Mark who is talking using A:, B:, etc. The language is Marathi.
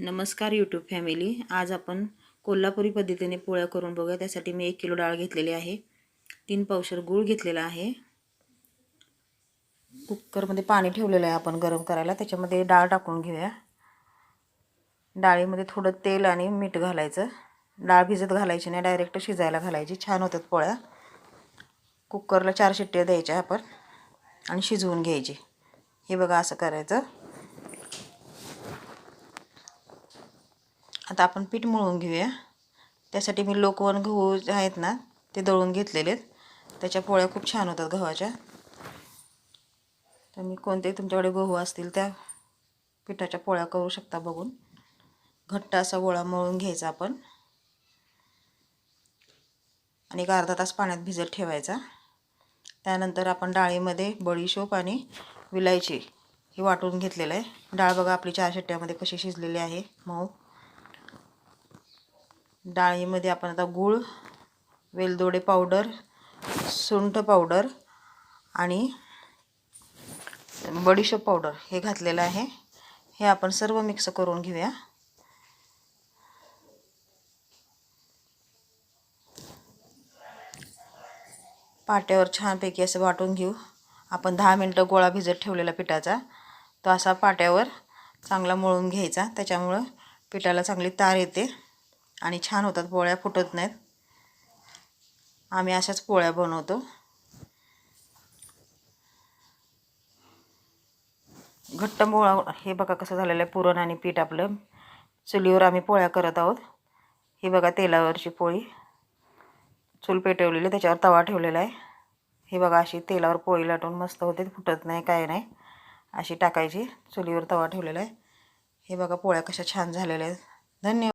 A: नमस्कार यूट्यूब फॅमिली आज आपण कोल्हापुरी पद्धतीने पोळ्या करून बघूया. त्यासाठी मी एक किलो डाळ घेतलेली आहे. तीन पावशर गूळ घेतलेला आहे. कुकरमध्ये पाणी ठेवलेलं आहे आपण गरम करायला. त्याच्यामध्ये डाळ टाकून घेऊया. डाळीमध्ये थोडं तेल आणि मीठ घालायचं. डाळ भिजत घालायची नाही. डायरेक्ट शिजायला घालायची. छान होतात पोळ्या. कुकरला चार शिट्ट्या द्यायच्या आपण. आणि शिजवून घ्यायची. हे बघा असं करायचं. आता आपण पीठ मळून घेऊया. त्यासाठी मी लोकवन गहू जे आहेत ना ते दळून घेतलेले आहेत त्याच्या पोळ्या खूप छान होतात गव्हाच्या. तर मी कोणते तुमच्याकडे गहू असतील त्या पिठाच्या पोळ्या करू शकता बघून. घट्ट असा गोळा मळून घ्यायचा आपण. आणि एक अर्धा तास पाण्यात भिजत ठेवायचा. त्यानंतर आपण डाळीमध्ये बडीशोप आणि विलायची ही वाटून घेतलेलं आहे. डाळ बघा आपली चार शिट्ट्यामध्ये कशी शिजलेली आहे. मऊ. डाळीमध्ये आपण आता गूळ वेलदोडे पावडर सुंठ पावडर आणि बडीशोप पावडर हे घातलेलं आहे. हे आपण सर्व मिक्स करून घेऊया. पाट्यावर छानपैकी असं वाटून घेऊ. आपण दहा मिनटं गोळा भिजत ठेवलेला पिठाचा. तो असा पाट्यावर चांगला मळून घ्यायचा. त्याच्यामुळं पिठाला चांगली तार येते. आणि छान होतात पोळ्या फुटत नाहीत. आम्ही अशाच पोळ्या बनवतो. घट्ट मोळा हे बघा कसं झालेलं आहे पुरण आणि पीठ आपलं. चुलीवर आम्ही पोळ्या करत आहोत. ही बघा तेलावरची पोळी. चूल पेटवलेली त्याच्यावर तवा ठेवलेला आहे. हे बघा अशी तेलावर पोळी लाटून मस्त होते फुटत नाही काय नाही. अशी टाकायची चुलीवर तवा ठेवलेला आहे. हे बघा पोळ्या कशा छान झालेल्या आहेत. धन्यवाद.